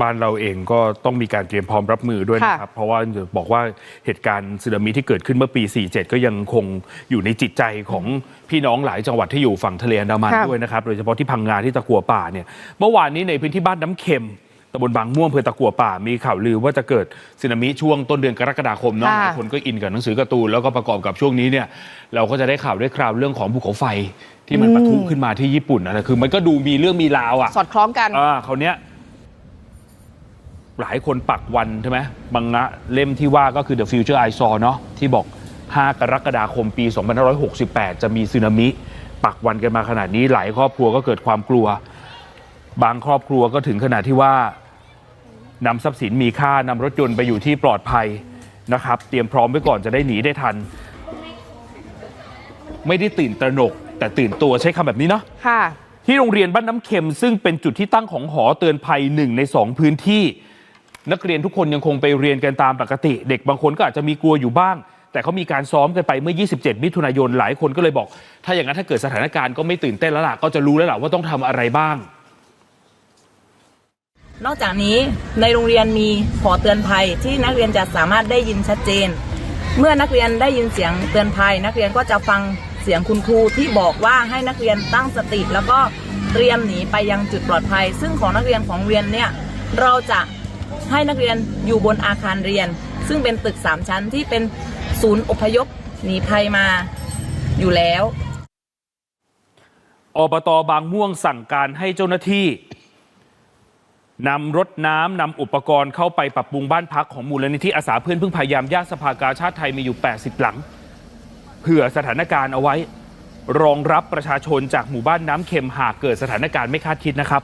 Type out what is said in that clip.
บ้านเราเองก็ต้องมีการเตรียมพร้อมรับมือด้วยนะค่ะครับ เพราะว่าบอกว่าเหตุการณ์สึนามิที่เกิดขึ้นเมื่อปี 47 ก็ยังคงอยู่ในจิตใจของพี่น้องหลายจังหวัดที่อยู่ฝั่งทะเลอันดามันค่ะด้วยนะครับ โดยเฉพาะที่พังงาที่ตะกัวป่าเนี่ยเมื่อวานนี้ในพื้นที่บ้านน้ำเค็มตำบลบางม่วงอำเภอตะกัวป่ามีข่าวลือว่าจะเกิดสึนามิช่วงต้นเดือนกรกฎาคมเนาะค่ะหลายคนก็อินกับหนังสือการ์ตูนแล้วก็ประกอบกับช่วงนี้เนี่ยเราก็จะได้ข่าวได้คราวเรื่องของภูเขาไฟที่มันปะทุขึ้นมาที่ญี่ปุ่นอะไรคือมันก็ดูมีเรื่องมีราวอะสอดคล้องกันอ่าคราวเนี้ย หลายคนปักวันใช่ไหมบังงะเล่มที่ว่าก็คือ The Future I Saw เนาะที่บอก 5 กรกฎาคมปี 2568 จะมีสึนามิ ปักวันกันมาขนาดนี้หลายครอบครัวก็เกิดความกลัว บางครอบครัวก็ถึงขนาดที่ว่านำทรัพย์สินมีค่านำรถยนต์ไปอยู่ที่ปลอดภัยนะครับ เตรียมพร้อมไว้ก่อนจะได้หนีได้ทัน ไม่ได้ตื่นตระหนก แต่ตื่นตัวใช้คำแบบนี้เนาะ ค่ะ ที่โรงเรียนบ้านน้ำเค็มซึ่งเป็นจุดที่ตั้งของหอเตือนภัยหนึ่งในสองพื้นที่ นักเรียนทุกคนยังคงไปเรียนกันตามปกติ เด็กบางคนก็อาจจะมีกลัวอยู่บ้าง แต่เขามีการซ้อมกันไปเมื่อ 27 มิถุนายนหลายคนก็เลยบอก ถ้าอย่างนั้นถ้าเกิดสถานการณ์ก็ไม่ตื่นเต้นแล้วล่ะก็จะรู้แล้วล่ะว่าต้องทำอะไรบ้าง นอกจากนี้ในโรงเรียนมีหอเตือนภัยที่นักเรียนจะสามารถได้ยินชัดเจน เมื่อนักเรียนได้ยินเสียงเตือนภัย นักเรียนก็จะฟังเสียงคุณครูที่บอกว่าให้นักเรียนตั้งสติ แล้วก็เตรียมหนีไปยังจุดปลอดภัย ซึ่งของนักเรียนของเรียนเนี่ยเราจะ ให้นักเรียนอยู่บนอาคารเรียน ซึ่งเป็นตึกสามชั้นที่เป็นศูนย์อพยพหนีภัยมาอยู่แล้วอบตบางม่วงสั่งการให้เจ้าหน้าที่นำรถน้ำนำอุปกรณ์เข้าไปปรับปรุงบ้านพักของมูลนิธิอาสาเพื่อนพึ่งพยายามญาติสภากาชาติไทยมีอยู่ 80 หลัง เผื่อสถานการณ์เอาไว้ รองรับประชาชนจากหมู่บ้านน้ำเค็มหากเกิดสถานการณ์ไม่คาดคิดนะครับ